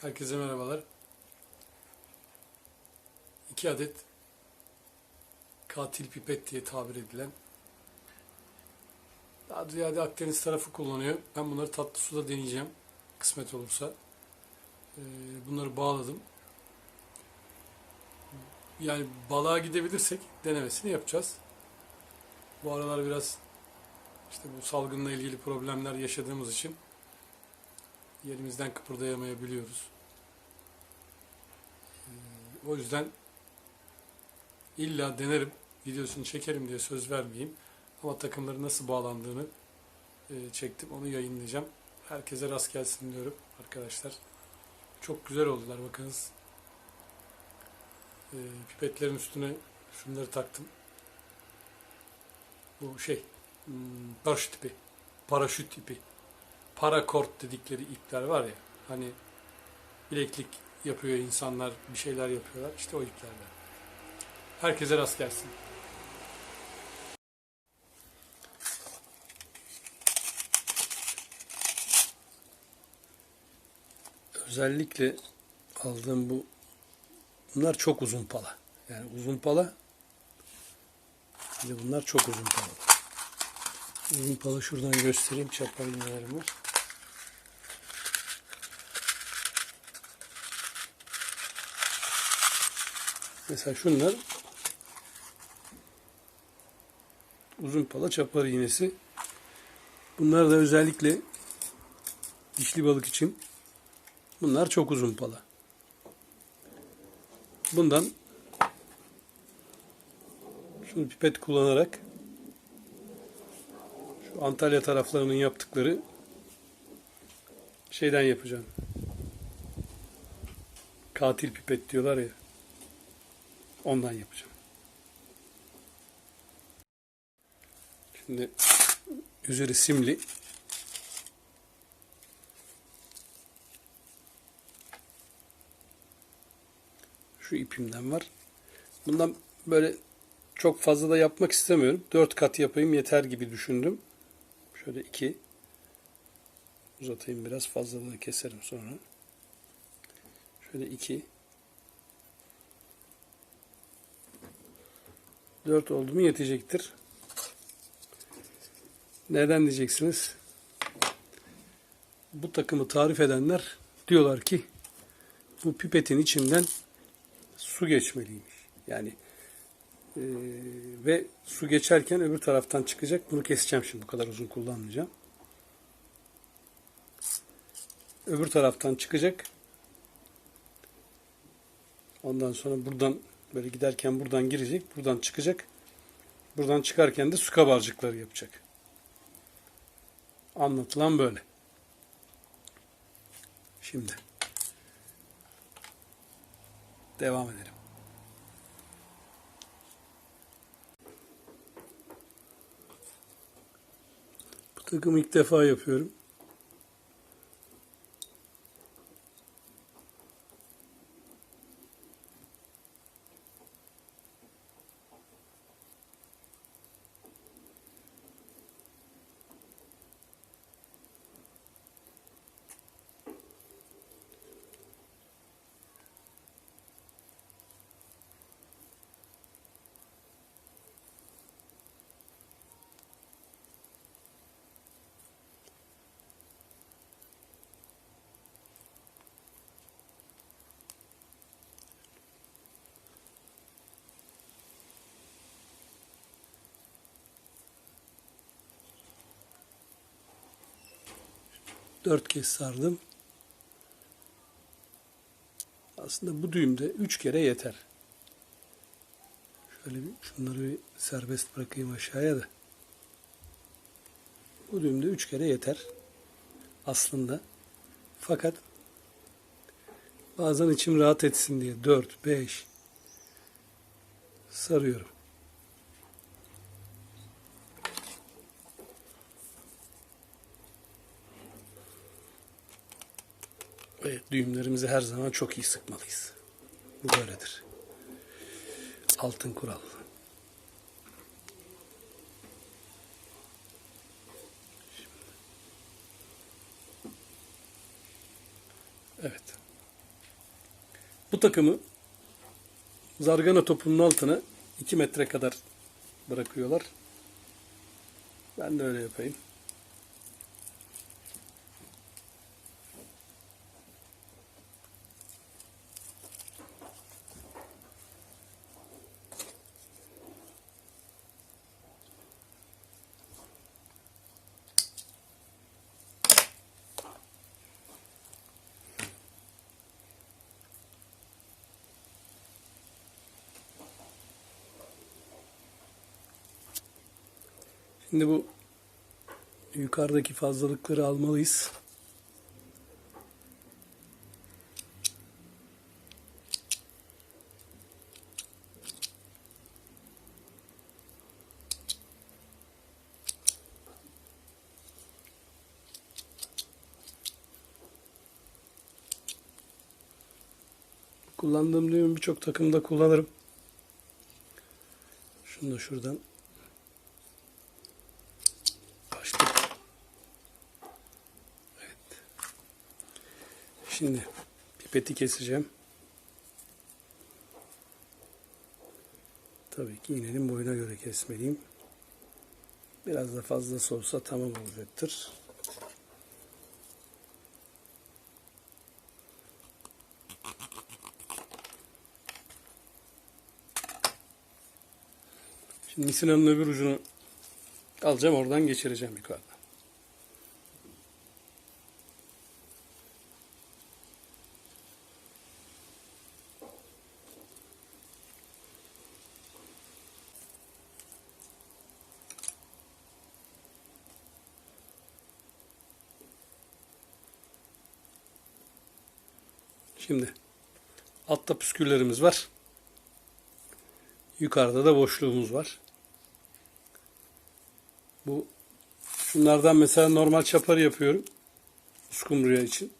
Herkese merhabalar. İki adet katil pipet diye tabir edilen daha ziyade Akdeniz tarafı kullanıyor. Ben bunları tatlı suda deneyeceğim. Kısmet olursa. Ee, bunları bağladım. Yani balığa gidebilirsek denemesini yapacağız. Bu aralar biraz işte bu salgınla ilgili problemler yaşadığımız için yerimizden kıpırdayamayabiliyoruz. Ee, o yüzden illa denerim, videosunu çekerim diye söz vermeyeyim. Ama takımların nasıl bağlandığını e, çektim, onu yayınlayacağım. Herkese rast gelsin diyorum arkadaşlar. Çok güzel oldular bakınız. Ee, pipetlerin üstüne şunları taktım. Bu şey, hmm, paraşüt ipi. Paraşüt ipi parakort dedikleri ipler var ya hani bileklik yapıyor insanlar bir şeyler yapıyorlar işte o iplerden. Herkese rast gelsin. Özellikle aldığım bu bunlar çok uzun pala. Yani uzun pala bir de bunlar çok uzun pala. Uzun pala şuradan göstereyim çapar var. Mesela şunlar uzun pala çapar iğnesi. Bunlar da özellikle dişli balık için bunlar çok uzun pala. Bundan şunu pipet kullanarak şu Antalya taraflarının yaptıkları şeyden yapacağım. Katil pipet diyorlar ya. Ondan yapacağım. Şimdi üzeri simli. Şu ipimden var. Bundan böyle çok fazla da yapmak istemiyorum. Dört kat yapayım yeter gibi düşündüm. Şöyle iki uzatayım biraz fazla keserim sonra. Şöyle iki 4 oldu mu yetecektir. Neden diyeceksiniz? Bu takımı tarif edenler diyorlar ki bu pipetin içinden su geçmeliymiş. Yani e, ve su geçerken öbür taraftan çıkacak. Bunu keseceğim şimdi. Bu kadar uzun kullanmayacağım. Öbür taraftan çıkacak. Ondan sonra buradan Böyle giderken buradan girecek, buradan çıkacak. Buradan çıkarken de su kabarcıkları yapacak. Anlatılan böyle. Şimdi devam edelim. Bu takımı ilk defa yapıyorum. Dört kez sardım. Aslında bu düğümde üç kere yeter. Şöyle bir şunları bir serbest bırakayım aşağıya da. Bu düğümde üç kere yeter. Aslında. Fakat bazen içim rahat etsin diye dört, beş sarıyorum. Evet, düğümlerimizi her zaman çok iyi sıkmalıyız. Bu böyledir. Altın kural. Evet. Bu takımı zargana topunun altına 2 metre kadar bırakıyorlar. Ben de öyle yapayım. Şimdi bu yukarıdaki fazlalıkları almalıyız. Kullandığım düğümü birçok takımda kullanırım. Şunu da şuradan Açtık. Evet. Şimdi pipeti keseceğim. Tabii ki iğnenin boyuna göre kesmeliyim. Biraz da fazlası olsa tamam olacaktır. Şimdi misinanın öbür ucunu Alacağım oradan geçireceğim yukarıdan. Şimdi altta püsküllerimiz var. Yukarıda da boşluğumuz var. Bu şunlardan mesela normal çaparı yapıyorum. Uskumruya için.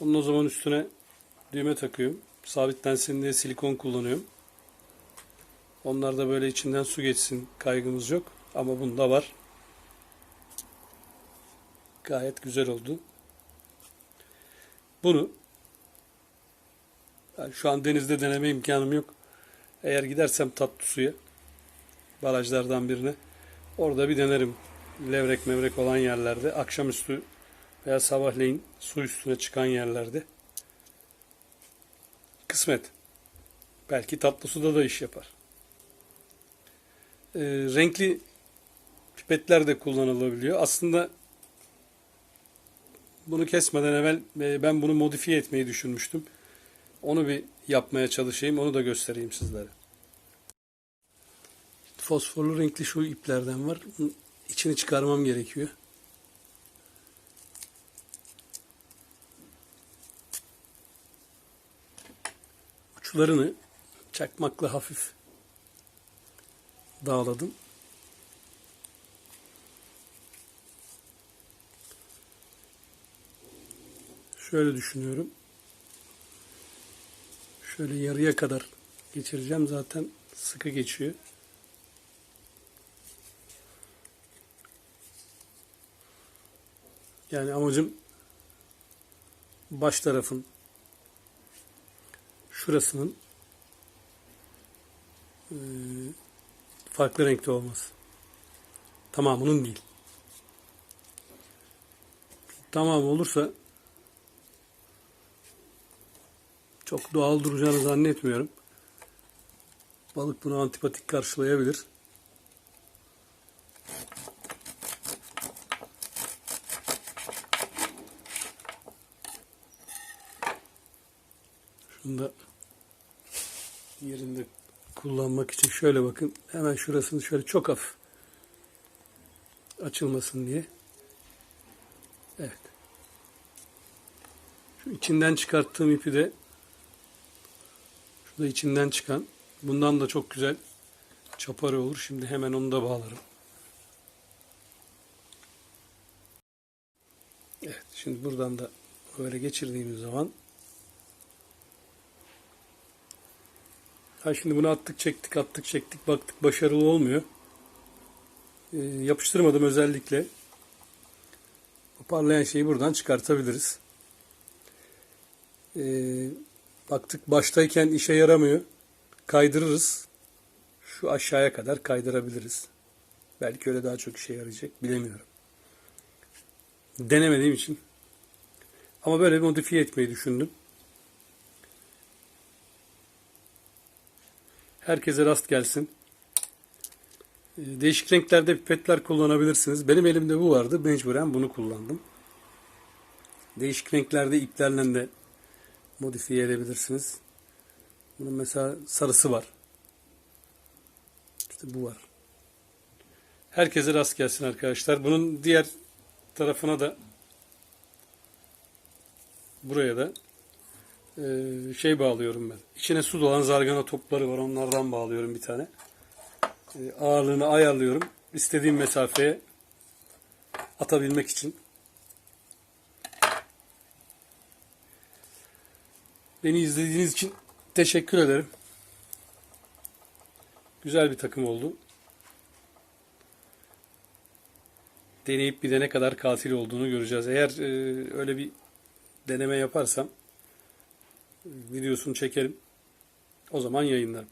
Onun o zaman üstüne düğme takıyorum. Sabitlensin diye silikon kullanıyorum. Onlar da böyle içinden su geçsin kaygımız yok. Ama bunda var. Gayet güzel oldu. Bunu şu an denizde deneme imkanım yok. Eğer gidersem tatlı suya barajlardan birine Orada bir denerim. Levrek mevrek olan yerlerde. Akşamüstü veya sabahleyin su üstüne çıkan yerlerde. Kısmet. Belki tatlı suda da iş yapar. Ee, renkli pipetler de kullanılabiliyor. Aslında bunu kesmeden evvel e, ben bunu modifiye etmeyi düşünmüştüm. Onu bir yapmaya çalışayım. Onu da göstereyim sizlere fosforlu renkli şu iplerden var. İçini çıkarmam gerekiyor. Uçlarını çakmakla hafif dağladım. Şöyle düşünüyorum. Şöyle yarıya kadar geçireceğim. Zaten sıkı geçiyor. Yani amacım baş tarafın şurasının e, farklı renkte olması. Tamamının değil. Tamam olursa çok doğal duracağını zannetmiyorum. Balık bunu antipatik karşılayabilir. Şunu da yerinde kullanmak için şöyle bakın. Hemen şurasını şöyle çok hafif açılmasın diye. Evet. Şu içinden çıkarttığım ipi de şurada içinden çıkan bundan da çok güzel çaparı olur. Şimdi hemen onu da bağlarım. Evet. Şimdi buradan da böyle geçirdiğimiz zaman Ha şimdi bunu attık çektik attık çektik baktık başarılı olmuyor. Ee, yapıştırmadım özellikle. O parlayan şeyi buradan çıkartabiliriz. Ee, Baktık baştayken işe yaramıyor. Kaydırırız. Şu aşağıya kadar kaydırabiliriz. Belki öyle daha çok işe yarayacak. Bilemiyorum. Denemediğim için. Ama böyle bir modifiye etmeyi düşündüm. Herkese rast gelsin. Değişik renklerde pipetler kullanabilirsiniz. Benim elimde bu vardı. Mecburen bunu kullandım. Değişik renklerde iplerle de modifiye edebilirsiniz. Bunun mesela sarısı var. İşte bu var. Herkese rast gelsin arkadaşlar. Bunun diğer tarafına da buraya da eee, şey bağlıyorum ben. İçine su dolan zargana topları var. Onlardan bağlıyorum bir tane. Eee, ağırlığını ayarlıyorum. İstediğim mesafeye atabilmek için. Beni izlediğiniz için teşekkür ederim. Güzel bir takım oldu. Deneyip bir de ne kadar katil olduğunu göreceğiz. Eğer e, öyle bir deneme yaparsam videosunu çekerim. O zaman yayınlarım.